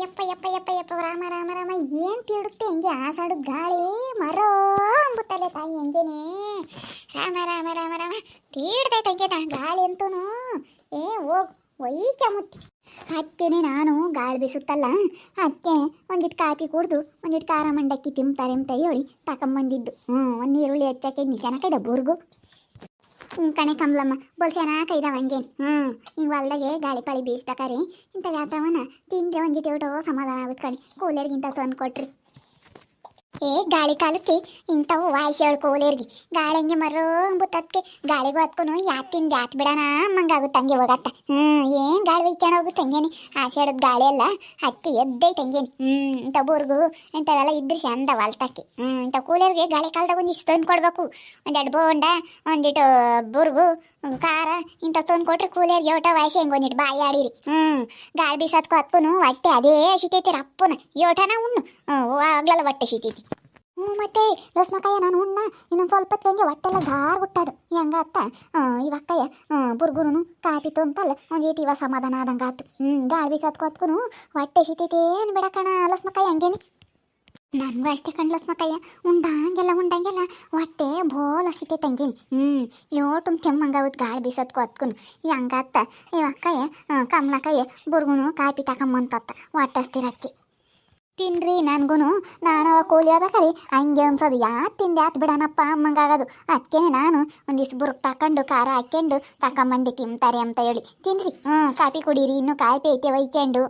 ಯಪ್ಪ ಯಪ್ಪ ಯಪ್ಪ ಯಪ್ಪ, ರಾಮ ರಾಮ ರಾಮ, ಏನ್ ತಿಳುತ್ತೆ ಹೆಂಗೆ ಆಸಾಡು ಗಾಳಿ? ಮರೋ ಅಂಬುತ್ತಲೆ ತಾಯಿ ಹಂಗೇನೆ? ರಾಮ ರಾಮ ರಾಮ ರಾಮ ತೀಡ್ತೈತೆ ತಾ, ಗಾಳಿ ಅಂತೂ ಏ ಹೋಗ್ ಒಯ್ಕ ಮುತ್ತಿ ಅಕ್ಕೇನೆ ನಾನು ಗಾಳಿ ಬೀಸುತ್ತಲ್ಲ ಅಕ್ಕೆ ಒಂದಿಟ್ಟು ಕಾಫಿ ಕುಡ್ದು ಒಂದಿಟ್ಟು ಖಾರ ಮಂಡಕ್ಕಿ ತಿಂತಾರೆ ಅಂತ ಹೇಳಿ ತಕೊಂಬಂದಿದ್ದು. ಹ್ಞೂ ಒಂದು ಈರುಳ್ಳಿ ಹೆಚ್ಚಕ್ಕೆ ನಿಜನಕೈದ ಬುರ್ಗು ಹ್ಞೂ ಕಣೆ ಕಮಲಮ್ಮ ಬೋಲ್ ಚೆನ್ನಾಗೈದಾವ ಹಂಗೇನು? ಹ್ಞೂ ಹಿಂಗೆ ಹೊಲ್ದಾಗೆ ಗಾಳಿ ಪಾಳಿ ಬೀಸ್ಬೇಕಾರಿ ಇಂಥ ವ್ಯಾಪಾರವನ್ನ ತಿಂದ್ರೆ ಒಂದಿಟ್ಟು ಸಮಾಧಾನ ಆಗುತ್ತೆ ಕಣೆ ಕೂಲರ್ಗಿಂತ ತಂದು ಕೊಟ್ರಿ ಏ, ಗಾಳಿ ಕಾಲಕ್ಕೆ ಇಂಥವು ವಾಯ್ಸಿ ಹೇಳ್ಕೋಲೇರ್ಗಿ ಕೂಲರ್ಗಿ ಗಾಳಿ ಹಂಗೆ ಮರೋ ಅಂಬುತ್ತದ್ಕೆ ಗಾಳಿಗೂ ಹತ್ಕೊನು ಯಾತ್ ತಿಂದು ಯಾತ್ ಬಿಡೋಣ ಅಮ್ಮಂಗಾಗುತ್ತೆ ಹಂಗೆ ಹೋಗತ್ತ. ಹ್ಞೂ ಏನು ಗಾಳಿ ಒಯ್ಕೊಂಡು ಹೋಗುತ್ತೆ ಹಂಗೇನೆ. ಆಸೆ ಆಡೋದು ಗಾಳಿ ಎಲ್ಲ ಹಕ್ಕಿ ಎದ್ದೈತೆ ಹಂಗೇನೆ. ಹ್ಞೂ ಇಂಥ ಬುರ್ಗು, ಇಂಥವೆಲ್ಲ ಇದ್ರೆ ಚಂದ ಹೊಲ್ತಕ್ಕಿ ಹ್ಞೂ ಇಂಥ ಕೂಲರ್ಗೆ ಗಾಳಿ ಕಾಲದಾಗ ಒಂದು ಇಷ್ಟು ತಂದು ಕೊಡ್ಬೇಕು ಒಂದೆರಡು ಬೋಂಡ ಒಂದಿಟ್ಟು ಬುರ್ಗು ಖಾರ. ಇಂಥ ತೊಂದು ಕೊಟ್ರೆ ಕೂಲಿಯರ್ಗೆ ಯೋಟ ವಾಯ್ಸಿ ಹೆಂಗೆ ಒಂದಿಟ್ಟು ಬಾಯಿ ಆಡಿರಿ. ಹ್ಞೂ ಗಾಳಿ ಬೀಸತ್ಕು ಹತ್ಕೊನು ಹೊಟ್ಟೆ ಅದೇ ಸಿತೈತಿ ರಪ್ಪನ. ಯೋಟನ ಉಣ್ಣು. ಹ್ಞೂ ಆಗ್ಲಲ್ಲ ಹೊಟ್ಟೆ ಸಿತೈತಿ ಹ್ಞೂ ಮತ್ತೆ ರಸ್ಮಕಾಯ ನಾನು ಉಣ್ಣ ಇನ್ನೊಂದು ಸ್ವಲ್ಪ ಹಂಗೆ ಹೊಟ್ಟೆಲ್ಲ ಗಾರ್ ಬಿಟ್ಟದು ಹೆಂಗ ಅತ್ತ? ಇವಕ್ಕಯ್ಯ ಬುರ್ಗುನು ಕಾಪಿ ತೊಂತಲ್ಲ. ಒಂದು ಈಟಿ ಇವ ಸಮಾಧಾನ ಆದಂಗೆ ಆತು ಹ್ಞೂ ಗಾಳಿ ಬೀಸತ್ಕು ಹತ್ಕೊನು ಹೊಟ್ಟೆ ಏನು ಬಿಡಕಣ ಲಸ್ಮಕಾಯ ಹಂಗೇನಿ? ನನಗೂ ಅಷ್ಟೇ ಕಣ್ ಲಸ್ಮಕಾಯ ಉಂಡಂಗೆಲ್ಲ ಉಂಡಂಗೆಲ್ಲ. ಹೊಟ್ಟೆ ಬೋಲ್ ಹಸಿತೈತೆ ಹಂಗೇನಿ ಹ್ಞೂ ಯೋಟು ಕೆಮ್ಮಂಗಾವತ್ ಗಾಳಿ ಬೀಸತ್ಕು ಹತ್ಕೊನು ಹೆಂಗತ್ತ ಇವಕ್ಕಯ್ಯ ಕಮಲಕಾಯ ಬುರ್ಗುನು ಕಾಪಿ ತಕೊಂಬಂತತ್ತ ಹೊಟ್ಟೆ ಹಸ್ತಿರಕ್ಕಿ ತಿನ್ರಿ ನನ್ಗೂನು. ನಾನು ಕೂಲಿ ಆಗ್ಬೇಕಾರೆ. ಹಂಗೆ ಅನ್ಸೋದು. ಯಾತ್ ತಿಂದೆ ಆತ್ ಬಿಡೋಣಪ್ಪ ಅಮ್ಮಂಗಾಗೋದು ಅದಕ್ಕೇನೆ ನಾನು ಒಂದಿಷ್ಟು ಬುರುಕ್ ತಕೊಂಡು ಖಾರ ಹಾಕ್ಕೊಂಡು ತಕೊಂಬಂದು ತಿಂತಾರೆ ಅಂತ ಹೇಳಿ. ತಿನ್ರಿ. ಹ್ಞೂ ಕಾಪಿ ಕುಡೀರಿ. ಇನ್ನೂ ಕಾಫಿ ಐತೆ ಒಯ್ಕೊಂಡು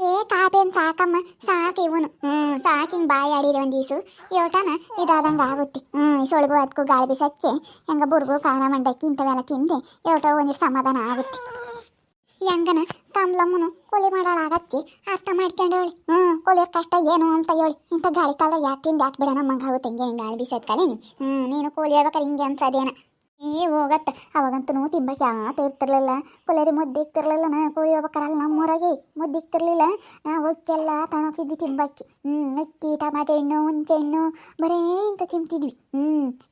ಏ ಕಾಪೇನ್ ಸಾಕಮ್ಮ. ಸಾಕು ಇವನು. ಹ್ಮ್ ಸಾಕು ಹಿಂಗ್ ಬಾಯಿ ಈಸು. ಯೋಟನ ಇದಾದಂಗ ಆಗುತ್ತೆ. ಹ್ಮ್, ಸೊಳಗು ಅದಕ್ಕೂ ಗಾಳಿ ಬಿಸಕ್ಕೆ ಹೆಂಗ ಬುರ್ಗು ಖಾರ ಮಂಡಕ್ಕಿ ಇಂಥವೆಲ್ಲ ತಿಂದೆ ಯೋಟ ಒಂದಿಷ್ಟು ಸಮಾಧಾನ ಆಗುತ್ತೆ. ಹೆಂಗನ ಕಮಲಮ್ಮನು ಕೂಲಿ ಮಾಡಾಳ ಆಗಚ್ಚಿ ಅರ್ಥ ಮಾಡ್ಕೊಂಡವಳಿ. ಹ್ಮ್ ಕೊಲೆಯ ಕಷ್ಟ ಏನು ಅಂತ ಹೇಳಿ. ಇಂಥ ಗಾಳಿ ಕಾಲ ಯಾಕೆ ತಿಂದು, ಯಾಕೆ ಬಿಡೋಣ, ಮಂಗ ಆಗುತ್ತೆ, ಹಿಂಗೆ ಗಾಳಿ ಬೀಸೋದ್ ಕಲೇನಿ. ಹ್ಮ್, ನೀನು ಕೂಲಿ ಆಗ್ಬೇಕಾರೆ ಹಿಂಗೆ ಅನ್ಸದೇನ. ಏ ಹೋಗತ್ತ. ಅವಾಗಂತೂ ತಿಂಬಕ್ಕೆ ಯಾತ ಇರ್ತಿರ್ಲಿಲ್ಲ. ಕೊಲೆರಿ ಮುದ್ದೆ ಇಕ್ತಿರ್ಲಿಲ್ಲ ನಾ ಕೋಳಿ ಹೋಗ್ಬೇಕಾರಲ್ಲ ನಮ್ಮೂರಾಗೆ. ಮುದ್ದೆ ಇಕ್ತಿರ್ಲಿಲ್ಲ. ನಾ ಹೊಕ್ಕೆಲ್ಲ ತಣೋಕಿದ್ವಿ ತಿಂಬಕ್ಕೆ ಹ್ಞೂ ಅಕ್ಕಿ, ಟಮಾಟೆ ಹಣ್ಣು, ಹುಣ್ಸೆ ಹಣ್ಣು, ಬರೇ ಇಂಥ ತಿಂತಿದ್ವಿ. ಹ್ಞೂ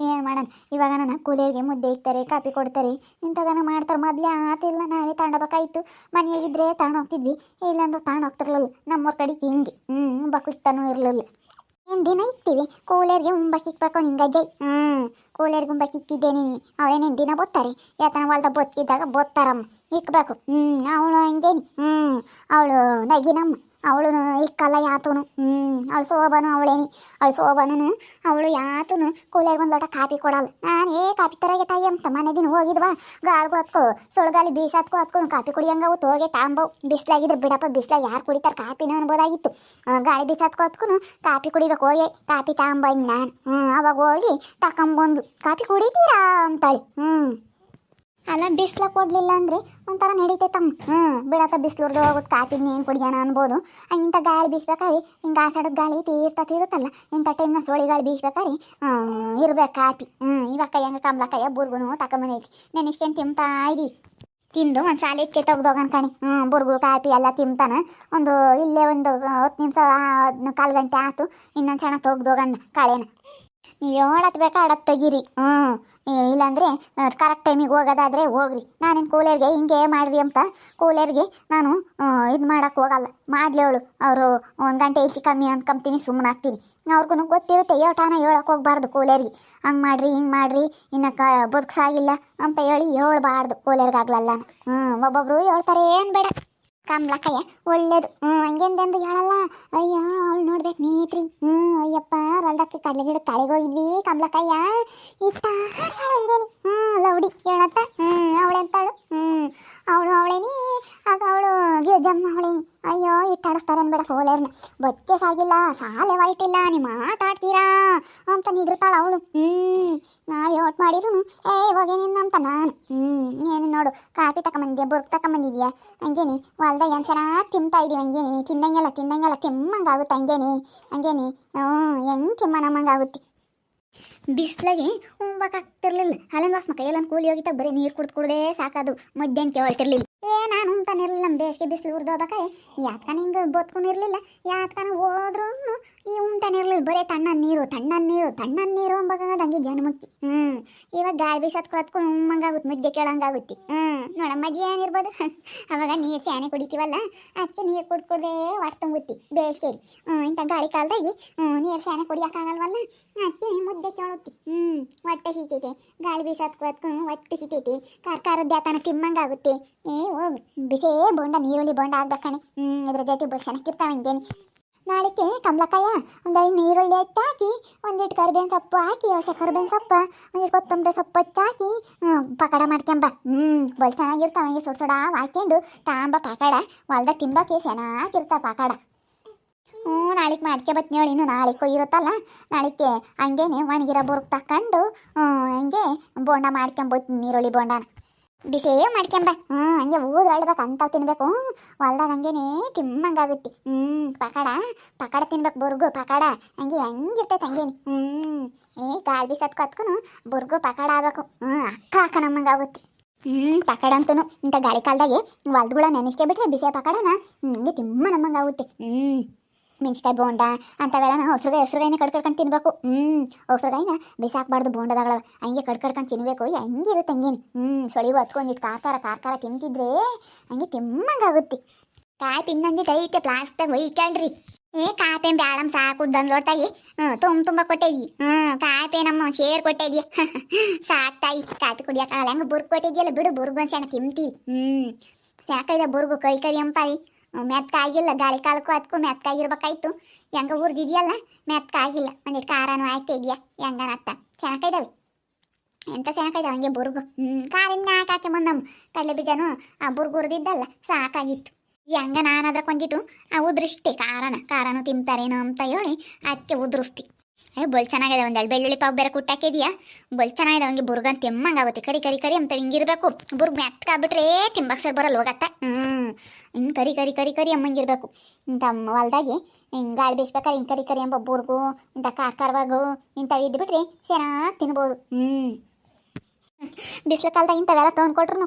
ಏನು ಮಾಡೋಣ. ಇವಾಗ ನಾನು ಕೂಲಿಯರಿಗೆ ಮುದ್ದೆ ಇಕ್ತಾರೆ, ಕಾಪಿ ಕೊಡ್ತಾರೆ. ಇಂಥದನ್ನ ಮಾಡ್ತಾರೆ ಮೊದಲೇ ಆತಿಲ್ಲ ನಾವೇ ತಗೊಂಡೋಗ್ಬೇಕಾಯ್ತು ಮನೆಯಾಗಿದ್ರೆ ತಗೊಂಡೋಗ್ತಿದ್ವಿ ಇಲ್ಲಾಂದ್ರೆ ತಗೊಂಡೋಗ್ತಿರ್ಲಿಲ್ಲ ನಮ್ಮೂರ ಕಡೆಗೆ ಹಿಂಗೆ. ಹ್ಞೂ ಬಕ್ಕಿಸ್ತಾನೂ ಇರಲಿಲ್ಲ. ಏನು ದಿನ ಇಕ್ತೀವಿ ಕೂಲರ್ಗೆ ಉಂಬಕ್ಕೆ ಇಕ್ಬೇಕು ನಿಂಗಜ್ಜಯ್ ಹ್ಞೂ ಕೂಲರ್ಗೆ ಉಂಬಕ್ಕೆ ಇಕ್ಕಿದ್ದೇನೆ ಅವಳೇನೇನು ದಿನ ಬೋತಾರೆ ಯಾತನ ಹೊಲ್ದ ಬೊತ್ತಿದ್ದಾಗ ಬೋತಾರಮ್ಮ ಇಕ್ಬೇಕು ಹ್ಞೂ ಅವಳು ಹಂಗೇನಿ. ಹ್ಞೂ ಅವಳು ನಗಿನಮ್ಮ. ಅವಳು ಇಕ್ಕಲ್ಲ ಯಾತನು? ಹ್ಞೂ ಅವಳು ಸೋಬನು ಅವಳೇನಿ ಅವಳು ಸೋಬನು ಅವಳು ಯಾತನು? ಕೂಲಿಯಾಗಿ ಒಂದು ಲೋಟ ಕಾಪಿ ಕೊಡಲ್ಲ ನಾನು ಏ ಕಾಪಿ ತರಗೆ ತಾಯಿ ಅಂತ ಮನೆ ದಿನ ಹೋಗಿದ್ವಾ? ಗಾಳಿಗೂ ಹತ್ಕೋ ಸುಳ್ಗಾಲಿ ಬೀಸತ್ಕೋ ಹತ್ಕೊಂಡು ಕಾಪಿ ಕುಡಿಯಂಗವು ಹೋಗಿ ತಾಂಬವು ಬಿಸ್ಲಾಗಿದ್ರೆ ಬಿಡಪ್ಪ, ಬಿಸ್ಲಾಗ ಯಾರು ಕುಡಿತಾರೆ ಕಾಪಿನ ಅನ್ಬೋದಾಗಿತ್ತು. ಗಾಳಿ ಬೀಸತ್ಕೋ ಹತ್ಕೊಂಡು ಕಾಪಿ ಕುಡಿಬೇಕು ಹೋಗಿ ಕಾಪಿ ತಾಂಬ ನಾನು. ಹ್ಞೂ ಅವಾಗ ಹೋಗಿ ತಕೊಂಬಂದು. ಕಾಪಿ ಕುಡಿತೀರಾ ಅಂತಾಳೆ. ಹ್ಞೂ ಅಲ್ಲ, ಬಿಸ್ಲ ಕೊಡಲಿಲ್ಲ ಅಂದ್ರೆ ಒಂಥರ ನಡೀತೈತಮ್ಮ ಹ್ಞೂ ಬಿಡತ್ತ ಬಿಸ್ಲುರ್ದು ಹೋಗೋದು ಕಾಪಿನ ಏನು ಕುಡಿಯೋಣ ಅನ್ಬೋದು. ಇಂಥ ಗಾಳಿ ಬೀಸ್ಬೇಕಾದ್ರೆ, ಹಿಂಗೆ ಆಸಾಡೋದು ಗಾಳಿ ತೀರ್ತ ತೀರುತ್ತಲ್ಲ ಇಂಥ ಟೈಮ್ನ ಸೋಳಿ ಗಾಳಿ ಬೀಸ್ಬೇಕಾದ್ರೆ ಇರ್ಬೇಕು ಕಾಪಿ ಹ್ಞೂ ಇವಾಗ ಹೆಂಗೆ ಕಮ್ಲಕಾಯ ಬುರ್ಗುನು ತಕೊಂಬಂದೈತಿ. ನೆನೆಸ್ಕೊಂಡು ತಿಂತಾ ಇದೀವಿ ತಿಂದು ಒಂದು ಶಾಲೆ ಇಚ್ಚೆ ತೆಗ್ದೋಗನ್ ಕಣಿ. ಹ್ಞೂ ಬುರ್ಗು ಕಾಪಿ ಎಲ್ಲ ತಿಂತಾನೆ. ಒಂದು ಇಲ್ಲೇ ಒಂದು ಹತ್ತು ನಿಮಿಷ ಕಾಲು ಗಂಟೆ ಆಯ್ತು ಇನ್ನೊಂದು ಸಣ್ಣ ತೆಗ್ದೋಗಣ್ಣ ಕಾಳೆನ. ನೀವು ಹೇಳತ್ ಬೇಕಾ ಅಡತ್ ತೆಗೀರಿ. ಹ್ಞೂ ಇಲ್ಲಾಂದರೆ ಕರೆಕ್ಟ್ ಟೈಮಿಗೆ ಹೋಗೋದಾದ್ರೆ ಹೋಗ್ರಿ. ನಾನೇನು ಕೂಲರ್ಗೆ ಹಿಂಗೆ ಮಾಡ್ರಿ ಅಂತ ಕೂಲರ್ಗೆ ನಾನು ಇದು ಮಾಡೋಕ್ಕೆ ಹೋಗಲ್ಲ. ಮಾಡಲಿ ಅವಳು. ಅವರು ಒಂದು ಗಂಟೆ ಹೆಚ್ಚು ಕಮ್ಮಿ ಅನ್ಕೊಂತೀನಿ ಸುಮ್ಮನೆ ಆಗ್ತೀನಿ. ಅವ್ರಿಗೂ ಗೊತ್ತಿರುತ್ತೆ ಯೋಟಾನ ಹೇಳಕ್ಕೆ ಹೋಗ್ಬಾರ್ದು ಕೂಲರ್ಗೆ. ಹಂಗೆ ಮಾಡ್ರಿ, ಹಿಂಗೆ ಮಾಡ್ರಿ, ಇನ್ನು ಕ, ಬದುಕ್ಸಾಗಿಲ್ಲ ಅಂತ ಹೇಳಿ ಹೇಳ್ಬಾರ್ದು ಕೂಲಿಯರ್ಗಾಗ್ಲಲ್ಲ ಹ್ಞೂ ಒಬ್ಬೊಬ್ರು ಹೇಳ್ತಾರೆ, ಏನು ಬೇಡ. ಕಮ್ಲಕ್ಕಯ್ಯ ಒಳ್ಳೇದು. ಹ್ಞೂ ಹಂಗೆಂದೆಂದು ಹೇಳಲ್ಲ. ಅಯ್ಯ, ಅವಳು ನೋಡ್ಬೇಕು ನೀತ್ರಿ ಹ್ಞೂ ಅಯ್ಯಪ್ಪ, ಹೊಲ್ದಕ್ಕೆ ಕಡಲೆ ಗಿಡ ತಳೆಗೋಗಿದ್ವಿ ಕಮ್ಲಕ್ಕಯ್ಯ ಇತ್ತ ಹಂಗೇನಿ. ಹ್ಞೂ ಲೌಡಿ, ಹೇಳತ್ತ ಹ್ಞೂ ಅವಳೆಂತಾಳು ಹ್ಞೂ ಅವಳು ಅವಳೇನಿ ಆಗ ಅವಳು ಗಿರ್ಜಮ್ಮ ಅವಳೇನಿ ಅಯ್ಯೋ ಇಟ್ಟಾಡಿಸ್ತಾರೆ ಅನ್ಬೇಡ ಕೋಲೇರ್ನ ಬಚ್ಚೆ ಸಾಗಿಲ್ಲ ಸಾಲೆ ಹೊರಟಿಲ್ಲ ನೀವು ಮಾತಾಡ್ತೀರಾ ಅಂತ ನಿಗ್ರತಾಳ ಅವಳು. ಹ್ಞೂ ನಾವು ಯೋಟ್ ಮಾಡಿದ್ರು ಏ ಹೋಗೇನಿನ್ನ ಅಂತ ನಾನು. ಹ್ಞೂ ಏನು ನೋಡು ಕಾಫಿ ತಕೊಂಬಂದಿದ್ಯಾ, ಬುರ್ಕ್ ತಕೊಂಬಂದಿದ್ಯಾ? ಹಂಗೇನಿ, ಹೊಲ್ದಾಗ ಏನು ಚೆನ್ನಾಗಿ ತಿಂತಾ ಇದೀವಿ, ಹಂಗೇನಿ. ತಿಂದಂಗೆಲ್ಲ ತಿಂದಂಗೆಲ್ಲ ತಿಮ್ಮಂಗಾಗುತ್ತೆ ಹಂಗೇನಿ. ಹಂಗೇನಿ. ಹ್ಞೂ, ಹೆಂಗೆ ತಿಮ್ಮ ನಮ್ಮಂಗಾಗುತ್ತೆ ಬಿಸ್ಲಾಗೆ ಉಂಬಕ್ಕಾಗ್ತಿರ್ಲಿಲ್ಲ ಅಲ್ಲಿಂದ ಮಕ್ಕ ಎಲ್ಲ ಕೂಲಿ ಹೋಗಿತ್ತ ಬರೀ ನೀರು ಕುಡ್ದು ಕುಡ್ದೇ ಸಾಕದು. ಮಧ್ಯಾಹ್ನ ಕೇಳ್ತಿರ್ಲಿಲ್ಲ ಏ ನಾನು ಉಂತಾನಿರ್ಲಿಲ್ಲ ನಮ್ಮ ಬೇಸಿಗೆ ಬಿಸಿಲು ಉರ್ದೋಬೇಕಾರೆ ಯಾತ್ಕನ ಹಿಂಗೆ ಬದುಕೊಂಡಿರಲಿಲ್ಲ ಯಾತ್ಕನ ಹೋದ್ರೂ ಈ ಉಂಟನೆ ಬರೇ ಬರೀ ತಣ್ಣನ ನೀರು ತಣ್ಣನ ನೀರು ತಣ್ಣನ ನೀರು ಅಂಬಾಗದ ಹಂಗೆ ಜನ್ಮಕ್ಕಿ. ಹ್ಞೂ ಇವಾಗ ಗಾಳಿ ಬೀಸತ್ಕೊ ಹತ್ಕೊಂಡು ಉಮ್ಮಂಗಾಗುತ್ತೆ ಮುದ್ದೆ ಕೇಳಂಗಾಗುತ್ತೆ. ಹ್ಞೂ ನೋಡಮ್ಮ ಏನಿರ್ಬೋದು ಅವಾಗ ನೀರು ಸ್ಯಾನೆ ಕುಡಿತೀವಲ್ಲ, ಅದಕ್ಕೆ ನೀರು ಕುಡ್ದು ಕುಡ್ದೇ ಹೊಟ್ಟೆ ತುಂಬುತ್ತಿ ಬೇಸಿಗೆಲಿ ಹ್ಞೂ ಇಂಥ ಗಾಳಿ ಕಾಲದಾಗಿ ನೀರು ಸ್ಯಾನೆ ಕುಡಿಯೋಕ್ಕಾಗಲ್ವಲ್ಲ, ಅದಕ್ಕೆ ಮುದ್ದೆ ಕೇಳುತ್ತಿ ಹ್ಞೂ ಹೊಟ್ಟೆ ಸಿತೈತೆ, ಗಾಳಿ ಬೀಸತ್ಕೊ ಹತ್ಕೊಂಡು ಹೊಟ್ಟೆ ಸಿತೈತಿ ಖಾರ ಖಾರದ ದ್ಯಾತನ ತಿಮ್ಮಂಗಾಗುತ್ತೆ. ಏ ಓ ಬಿಸೇ ಬೋಂಡ, ನೀರುಳ್ಳಿ ಬೋಂಡ ಆಗ್ಬೇಕಣೆ ಹ್ಞೂ ಇದ್ರ ಜೊತೆ ಬಸ್ ಚೆನ್ನಾಗಿರ್ತಾವೆ ಹಂಗೇನು. ನಾಳೆಗೆ ಕಮಲಕಾಯ, ಒಂದೆರಡು ನೀರುಳ್ಳಿ ಹಚ್ಚಾಕಿ, ಒಂದಿಟ್ಟು ಕರಿಬೇವಿನ ಸೊಪ್ಪು ಹಾಕಿ, ಹಸಿ ಕರಿಬೇವಿನ ಸೊಪ್ಪು, ಒಂದಿಟ್ಟು ಕೊತ್ತಂಬರಿ ಸೊಪ್ಪು ಹೆಚ್ಚಾಕಿ ಪಕೋಡ ಮಾಡ್ಕೊಂಬ ಹ್ಞೂ ಬಲ್ ಚೆನ್ನಾಗಿರ್ತಾವೆ ಹಂಗೆ ಸುಡ್ ಸುಡ ಹಾಕ್ಕೊಂಡು ತಾಂಬ ಪಕೋಡ, ಹೊಲ್ದಾಗ ತಿಂಬಕ್ಕೆ ಚೆನ್ನಾಗಿರ್ತಾವ ಪಕೋಡ. ಹ್ಞೂ ನಾಳೆಗೆ ಮಾಡ್ಕೆ ಬತ್ನಿ ಹೇಳಿ ಇನ್ನು ನಾಳೆಕ್ಕೂ ಇರುತ್ತಲ್ಲ ನಾಳೆಗೆ ಹಂಗೇನೆ ಒಣಗಿರೋ ಬುರ್ಗ್ ತಕೊಂಡು ಹಂಗೆ ಬೋಂಡ ಮಾಡ್ಕೊಂಬೋದು ನೀರುಳ್ಳಿ ಬೋಂಡನ. ಬಿಸೇ ಮಾಡ್ಕೊಂಬ. ಹ್ಞೂ ಹಂಗೆ ಊರು ಹೇಳ್ಬೇಕು ಅಂತ ತಿನ್ಬೇಕು. ಹೊಲ್ದಾಗ ಹಂಗೇನೆ ತಿಮ್ಮಂಗಾಗುತ್ತೆ. ಹ್ಞೂ ಪಕೋಡ ಪಕೋಡ ತಿನ್ಬೇಕು ಬುರ್ಗು, ಪಕೋಡ. ಹಂಗೆ ಹೆಂಗಿರ್ತೈತೆ ಹಂಗೇನೆ. ಹ್ಞೂ ಏ ಗಾಳಿ ಬೀಸತ್ ಕತ್ಕೊಂಡು ಬುರ್ಗು, ಪಕೋಡ ಆಗ್ಬೇಕು. ಹ್ಞೂ ಅಕ್ಕ ಅಕ್ಕ ನಮ್ಮಂಗಾಗುತ್ತೆ. ಹ್ಞೂ ಪಕೋಡ ಅಂತೂ ಇಂಥ ಗಾಳಿ ಕಾಲದಾಗೆ ಹೊಲ್ದುಗಳ ನೆನೆಸ್ಕೆ ಬಿಟ್ರೆ ಬಿಸಿ ಪಕೋಡನ ಹಂಗೆ ತಿಮ್ಮ ನಮ್ಮಂಗಾಗುತ್ತೆ. ಹ್ಞೂ ಮೆಣಸಿಕಾಯಿ ಬೋಂಡ ಅಂಥವೆಲ್ಲ ಹೊಸ್ರುಗಾಯಿ ಹೆಸ್ರುಗಾಯಿನ ಕಡ್ಕಡ್ಕೊಂಡು ತಿನ್ಬೇಕು. ಹ್ಞೂ ಹೊಸ್ರುಗಾಯಿನ ಬಿಸಾಕ್ಬಾರ್ದು ಬೋಂಡದಗಳ ಹಂಗೆ ಕಡ್ಕಡ್ಕೊಂಡು ತಿನ್ಬೇಕು. ಹೆಂಗಿರುತ್ತೆ ಹಂಗೇನು. ಹ್ಞೂ ಸೊಳಿವು ಹತ್ಕೊಂಡಿಟ್ಟು ಕಾರ್ಕಾರ ಕಾರ್ಕಾರ ತಿಂತಿದ್ರೆ ಹಂಗೆ ತಿಮ್ಮಂಗಾಗುತ್ತೆ ಕಾಯಿ ಪಿನ್ನಂಜಿ ಐತೆ ಪ್ಲಾಸ್ಟಾಗ ಒಯ್ಕಳ್ರಿ ಏ ಕಾಪೆ ಬ್ಯಾಡಮ್ ಸಾಕು ದಂದ್ಲೋಡ್ತಾಗಿ ಹ್ಞೂ ತುಂಬ ತುಂಬ ಕೊಟ್ಟಿದ್ವಿ ಹ್ಞೂ ಪೇ ನಮ್ಮ ಶೇರ್ ಕೊಟ್ಟಿದ್ಯ ಸಾಕ್ತಾಯಿ ಕಾಪಿ ಕುಡಿಯೋಕ್ಕಾಗಲ್ಲ ಹಂಗೆ ಬುರ್ಗ್ ಕೊಟ್ಟಿದ್ಯಲ್ಲ ಬಿಡು, ಬುರ್ಗ್ ಒಂದು ತಿಂತೀವಿ. ಹ್ಞೂ ಸಾಕೈದ ಬುರ್ಗು ಕೈ ಕರಿ ಅಂತಾವಿ ಮೆತ್ಕಾಗಿಲ್ಲ ಗಾಳಿ ಕಾಲಕ್ಕೂ ಅದಕ್ಕೂ ಮೆತ್ಕಾಗಿರ್ಬೇಕಾಯ್ತು ಹೆಂಗ ಉರ್ದಿದ್ಯಲ್ಲ ಮೆತ್ಕಾಗಿಲ್ಲ ಒಂದಿಟ್ಟು ಖಾರನೂ ಇದೆಯಾ ಹೆಂಗನತ್ತ ಚೆನ್ನಾಗಿದ್ದಾವೆ ಎಂತ ಚೆನ್ನಾಗಿದ್ದಾವೆ ಹಂಗೆ ಬುರ್ಗು. ಹ್ಞೂ ಕಾರಿಂದ ಹಾಕಿ ಬಂದಮ್ಮ ಕಡಲೆ ಬೀಜನು ಆ ಬುರ್ಗು ಉರ್ದಿದ್ದಲ್ಲ ಸಾಕಾಗಿತ್ತು. ಹೆಂಗ ನಾನು ಅದ್ರ ಕೊಂದಿಟ್ಟು ಆ ಉದ್ರಿಷ್ಟೆ, ಖಾರನ, ಖಾರನು ತಿಂತಾರೇನೋ ಅಂತ ಹೇಳಿ ಅದಕ್ಕೆ ಉದುರಿಸ್ತಿ. ಏ ಬೊಲ್ ಚೆನ್ನಾಗಿದೆ ಒಂದೆರಡು ಬೆಳ್ಳುಳ್ಳಿ ಪಾವು ಬೇರೆ ಕುಟ್ಟಾಕಿದ್ಯಾ ಬೊಲ್ ಚೆನ್ನಾಗಿದೆ ಅವನಿಗೆ ಬುರ್ಗನ್ ತೆಮ್ಮಂಗಾಗುತ್ತೆ ಕರಿ ಕರಿ ಕರಿ ಅಂತ ಹಿಂಗಿರ್ಬೇಕು ಬುರ್ಗ್ ಮೆತ್ಕಾಗ್ಬಿಟ್ರೆ ತಿಂಬಕ್ ಸರ್ ಬರಲ್ಲ ಹೋಗತ್ತೆ. ಹ್ಞೂ ಹಿಂಗೆ ಕರಿ ಕರಿ ಕರಿ ಕರಿ ಅಮ್ಮಂಗಿರ್ಬೇಕು ಇಂಥ ಹೊಲ್ದಾಗೆ ಹಿಂಗೆ ಗಾಳಿ ಬೀಸ್ಬೇಕಾದ್ರೆ ಹಿಂಗೆ ಕರಿ ಕರಿ ಎಂಬ ಬುರ್ಗು, ಇಂಥ ಕಾರ್ ಕಾರ್ವಾಗು ಇಂಥವು ಇದ್ಬಿಟ್ರೆ ಚೆನ್ನಾಗಿ ತಿನ್ಬೋದು. ಹ್ಞೂ ಬಿಸಿಲು ಕಾಲದಾಗ ಇಂಥವೆಲ್ಲ ತೊಗೊಂಡು ಕೊಟ್ರು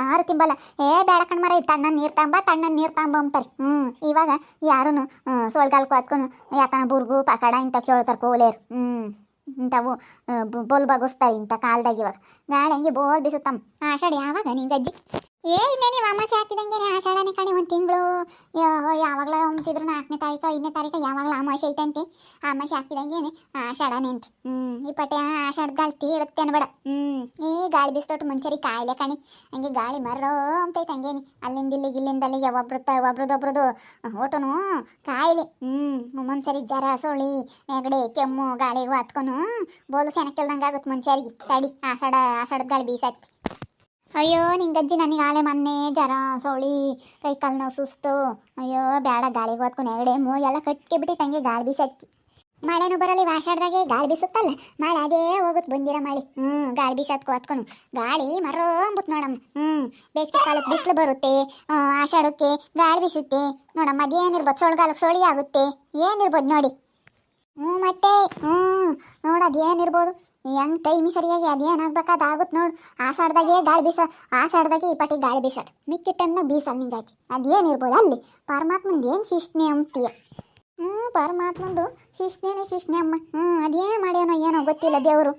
ಯಾರು ತಿಂಬಲ್ಲ. ಏ, ಬೇಡ ಕಣ್ಮರ ತಣ್ಣ ನೀರು ತಂಬ ತಣ್ಣ ನೀರು ತಂಬ ಅಂತಾರೆ. ಹ್ಞೂ ಇವಾಗ ಯಾರೂ ಸೊಳ್ಗಾಲ್ಕು ಹತ್ಕೊಂಡು ಯಾಕನ ಬುರ್ಗು, ಪಕಡ ಇಂಥ ಕೇಳ್ತಾರೆ ಕೂಲಿಯರು. ಹ್ಞೂ ಇಂಥವು ಬಗುಸ್ತಾರೆ ಬೋಲ್ ಬಗ್ಗಿಸ್ತಾರೆ ಇಂಥ ಕಾಲ್ದಾಗ ಇವಾಗ. ನಾಳೆ ಹಂಗೆ ಬೋಲ್ ಬಿಸುತ್ತಮ್ಮ. ಆಷಾಢ ಯಾವಾಗ ನಿಂಗಜ್ಜಿ? ಏ, ಇನ್ನೇ ನೀವು ಅಮಾಸೆ ಹಾಕಿದಂಗೆ ಆಷಾಢನೇ ಕಣೆ, ಒಂದು ತಿಂಗಳು. ಯಾವಾಗಲ ಅಂತಿದ್ರು ನಾಲ್ಕನೇ ತಾರೀಕು, ಐದನೇ ತಾರೀಕು, ಯಾವಾಗಲ ಅಮಾಸೆ ಐತಂತೆ. ಅಮಾಸೆ ಹಾಕಿದಂಗೆ ಆಷಾಢನೇ ಅಂತಿ. ಹ್ಞೂ ಈ ಪಟ್ಟೆ ಆಷಾಢ ಗಾಳಿ ತೀಡುತ್ತೆ ಅನ್ಬೇಡ. ಹ್ಞೂ ಈ ಗಾಳಿ ಬಿಸ್ತೊಟ್ಟು ಮುಂಚರಿ ಕಾಯಿಲೆ ಕಣಿ. ಹಂಗೆ ಗಾಳಿ ಮರೋ ಅಂತೈತೆ ಹಂಗೇನಿ ಅಲ್ಲಿಂದ ಇಲ್ಲಿಗೆ ಇಲ್ಲಿಂದ ಅಲ್ಲಿಗೆ ಒಬ್ರತ್ತ ಒಬ್ರದೊಬ್ರದು ಒಟ್ಟನು ಕಾಯಿಲೆ. ಹ್ಞೂ ಮುಂದ್ಸರಿ ಜರ ಸೊಳಿ ನೆಗಡಿ, ಕೆಮ್ಮು, ಗಾಳಿಗೂ ಹತ್ಕೊನು ಬೋಲು ಸೆನಕ್ಕೆಲ್ದಂಗೆ ಆಗುತ್ತೆ ಮುಂಚೆರಿಗೆ. ತಡಿ, ಆಷಾಢ, ಆಷಾಢದ ಗಾಳಿ ಬೀಸಚ್ಚಿ ಅಯ್ಯೋ ನಿಂಗಜ್ಜಿ ನನಗೆ ಆಲೆ ಮೊನ್ನೆ ಜರ ಸೊಳಿ ಕೈ ಕಾಲು ನೋವು ಸುಸ್ತು ಅಯ್ಯೋ ಬೇಡ ಗಾಳಿಗೆ ಹೊತ್ಕೊಂಡು ನೆಗಡೆ ಮೂ ಕಟ್ಟಿ ಬಿಟ್ಟು ತಂಗಿ ಗಾಳಿ ಬೀಸಚ್ಚಿ ಮಳೆನೂ ಬರಲಿ ಆಷಾಢದಾಗೆ ಗಾಳಿ ಬೀಸುತ್ತಲ್ಲ ಮಳೆ ಅದೇ ಹೋಗುತ್ತೆ ಬಂದಿರೋ ಮಳೆ ಹ್ಞೂ ಗಾಳಿ ಬೀಸತ್ಕೊ ಹೊತ್ಕೊಂಡು ಗಾಳಿ ಮರ ಅಂಬುತ್ ನೋಡಮ್ಮ ಹ್ಞೂ ಬೇಸಿಗೆ ಕಾಲಕ್ಕೆ ಬಿಸಿಲು ಬರುತ್ತೆ ಆಷಾಢಕ್ಕೆ ಗಾಳಿ ಬೀಸುತ್ತೆ ನೋಡಮ್ಮ ಅದೇನಿರ್ಬೋದು ಸೊಳ್ಗಾಲಕ್ಕೆ ಸೊಳಿ ಆಗುತ್ತೆ ಏನಿರ್ಬೋದು ನೋಡಿ ಹ್ಞೂ ಮತ್ತೆ ಹ್ಞೂ ನೋಡು ಅದೇನಿರ್ಬೋದು ಹೆಂಗ್ ಟೈಮಿ ಸರಿಯಾಗಿ ಅದೇನಾಗ್ಬೇಕು ಅದಾಗುತ್ತೆ ನೋಡು. ಆಸಾಡ್ದಾಗೆ ಗಾಳಿ ಬೀಸ ಆಸಾಡ್ದಾಗೆ ಈ ಪಟ್ಟಿ ಗಾಳಿ ಬೀಸೋದು. ಮಿಕ್ಕಿ ಟನ್ನ ಬೀಸಲ್ಲ ನಿಂಗಾಯ್ತು ಅದೇನಿರ್ಬೋದು ಅಲ್ಲಿ. ಪರಮಾತ್ಮಂದು ಏನು ಶಿಷ್ಟನೆ ಅಂತೀಯ? ಹ್ಞೂ ಪರಮಾತ್ಮಂದು ಶಿಷ್ಣೇನೆ ಶಿಷ್ಟನೆ ಅಮ್ಮ. ಹ್ಞೂ ಅದೇನು ಮಾಡ್ಯಾನೋ ಏನೋ ಗೊತ್ತಿಲ್ಲ ದೇವರು.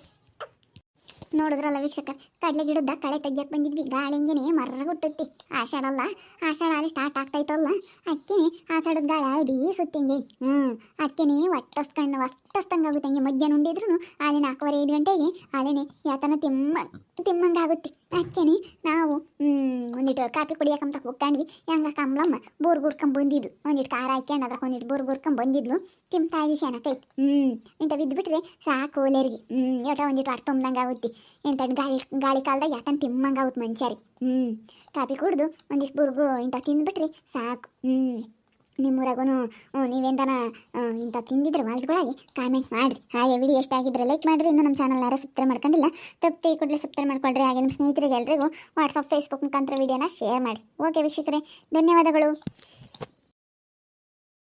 ನೋಡಿದ್ರಲ್ಲ ವೀಕ್ಷಕ? ಕಡಲೆ ಗಿಡದ ಕಳೆ ತೆಗಿಯಕ್ಕೆ ಬಂದಿದ್ವಿ. ಗಾಳಿ ಹಿಂಗೇನೆ ಮರ್ರಗುಟ್ಟೈತಿ ಆಷಾಢ ಅಲ್ಲ ಆಷಾಢ ಅಲ್ಲಿ ಸ್ಟಾರ್ಟ್ ಆಗ್ತೈತಲ್ಲ. ಅಕ್ಕಿನಿ ಆಷಾಢದ ಗಾಳಿ ಬೀಸುತ್ತೆ ಹಿಂಗೆ ಹ್ಞೂ ಅಕ್ಕಿನೇ ಒಟ್ಟಸ್ಕಂಡು ಒಟ್ಟಸ್ತಂಗೆ ಆಗುತ್ತೆ ಹಂಗೆ ಮಧ್ಯಾಹ್ನ ಉಂಡಿದ್ರು ಅಲ್ಲಿ ನಾಲ್ಕೂವರೆ ಐದು ಗಂಟೆಗೆ ಅಲ್ಲೇನೆ ಯಾತನ ತಿಮ್ಮ, ತಿಮ್ಮಂಗಾಗುತ್ತೆ. ಅಕ್ಕಿನೇ ನಾವು ಒಂದಿಟ್ಟು ಕಾಫಿ ಕುಡಿಯಕಂತ ಹೋಗ್ತಾಂಡ್ವಿ ಹೆಂಗ ಕಮ್ಲಮ್ಮ ಬೋರ್ ಗುಡ್ಕೊಂಡ್ ಬಂದಿದ್ಲು. ಒಂದಿಟ್ಟು ಖಾರ ಹಾಕ್ಯಂಡು ಅದ್ರ ಒಂದಿಟ್ಟು ಬೋರ್ ಗುಡ್ಕೊಂಡ್ ಬಂದಿದ್ಲು. ತಿಂತಾ ಇದ್ವಿ ಕೈ ಹ್ಮ್. ಇಂತ ಸಾಕು ಓಲೇರಿಗೆ. ಹ್ಮ್. ಎಟ ಒಂದಿಟ್ಟು ಅರ್ಥ ತುಂಬ್ದಂಗೆ ಆಗುತ್ತೆ. ಇಂಥ ಗಾಳಿ ಗಾಳಿ ಕಾಲದಾಗ ಯಾಕಂತ ತಿಮ್ಮಂಗ ಆಗುತ್ತೆ ಮನುಷ್ಯರಿಗೆ. ಹ್ಮ್. ಕಾಫಿ ಕುಡ್ದು ಒಂದಿಷ್ಟು ಬುರ್ಗು ಇಂತ ತಿಂದ್ಬಿಟ್ರೆ ಸಾಕು. ಹ್ಞೂ ನಿಮ್ಮೂರಾಗೂ ನೀವೇಂದನ ಇಂಥ ತಿಂದಿದ್ರೆ ಹೊಲ್ದೊಳಗೆ ಕಾಮೆಂಟ್ ಮಾಡಿರಿ. ಹಾಗೆ ವಿಡಿಯೋ ಎಷ್ಟಾಗಿದ್ರೆ ಲೈಕ್ ಮಾಡಿರಿ. ಇನ್ನು ನಮ್ಮ ಚಾನಲ್ ಯಾರು ಸಬ್ಸ್ಕ್ರೈಬ್ ಮಾಡ್ಕೊಂಡಿಲ್ಲ ತಪ್ಪು ಕೂಡಲೇ ಸಬ್ಸ್ಕ್ರೈಬ್ ಮಾಡ್ಕೊಳ್ರಿ. ಹಾಗೆ ನಿಮ್ಮ ಸ್ನೇಹಿತರಿಗೆ ಎಲ್ರಿಗೂ ವಾಟ್ಸಪ್ ಫೇಸ್ಬುಕ್ ಮುಖಾಂತರ ವಿಡಿಯೋನ ಶೇರ್ ಮಾಡಿ ಓಕೆ ವೀಕ್ಷಕರೇ, ಧನ್ಯವಾದಗಳು.